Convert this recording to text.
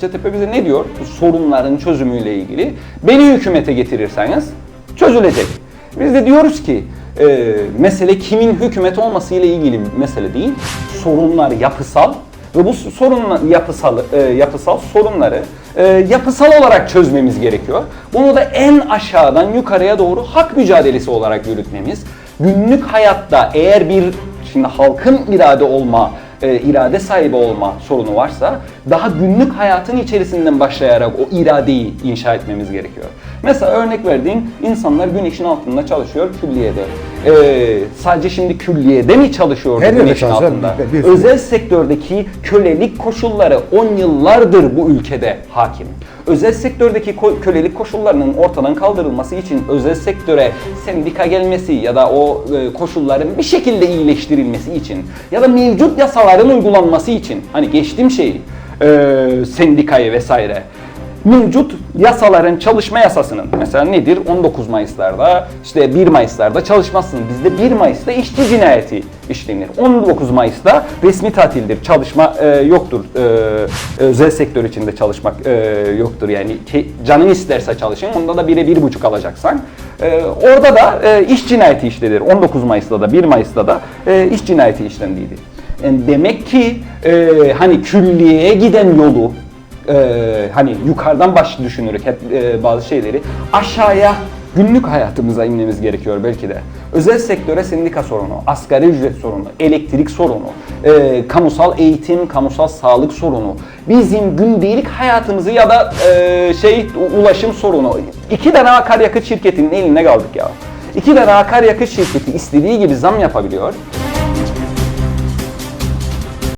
Fikirtepe bize ne diyor? Bu sorunların çözümüyle ilgili. Beni hükümete getirirseniz çözülecek. Biz de diyoruz ki e, mesele kimin hükümet olması ile ilgili bir mesele değil. Sorunlar yapısal ve bu sorun yapısal e, yapısal sorunları e, yapısal olarak çözmemiz gerekiyor. Bunu da en aşağıdan yukarıya doğru hak mücadelesi olarak yürütmemiz. Günlük hayatta eğer bir şimdi halkın irade olma e, irade sahibi olma sorunu varsa daha günlük hayatın içerisinden başlayarak o iradeyi inşa etmemiz gerekiyor. Mesela örnek verdiğim insanlar güneşin altında çalışıyor külliyede. E, sadece şimdi külliyede mi çalışıyor Her yerde güneşin çalışıyor, altında? bir- bir- Özel sektördeki kölelik koşulları 10 yıllardır bu ülkede hakim. Özel sektördeki ko- kölelik koşullarının ortadan kaldırılması için özel sektöre sendika gelmesi ya da o e, koşulların bir şekilde iyileştirilmesi için ya da mevcut yasaların uygulanması için hani geçtim şeyi e, sendikayı vesaire mevcut yasaların çalışma yasasının mesela nedir 19 Mayıs'larda işte 1 Mayıs'larda çalışmazsınız. Bizde 1 Mayıs'ta işçi cinayeti işlenir. 19 Mayıs'ta resmi tatildir. Çalışma e, yoktur. E, özel sektör içinde çalışmak e, yoktur. Yani ki, canın isterse çalışın. Onda da 1'e 1,5 alacaksan. E, orada da e, iş cinayeti işlenir. 19 Mayıs'ta da 1 Mayıs'ta da e, iş cinayeti işlendiydi. Demek ki e, hani külliyeye giden yolu e, hani yukarıdan baş düşünerek hep e, bazı şeyleri aşağıya günlük hayatımıza inmemiz gerekiyor belki de. Özel sektöre sendika sorunu, asgari ücret sorunu, elektrik sorunu, e, kamusal eğitim, kamusal sağlık sorunu, bizim gündelik hayatımızı ya da e, şey ulaşım sorunu. İki tane akaryakıt şirketinin eline kaldık ya. İki tane akaryakıt şirketi istediği gibi zam yapabiliyor.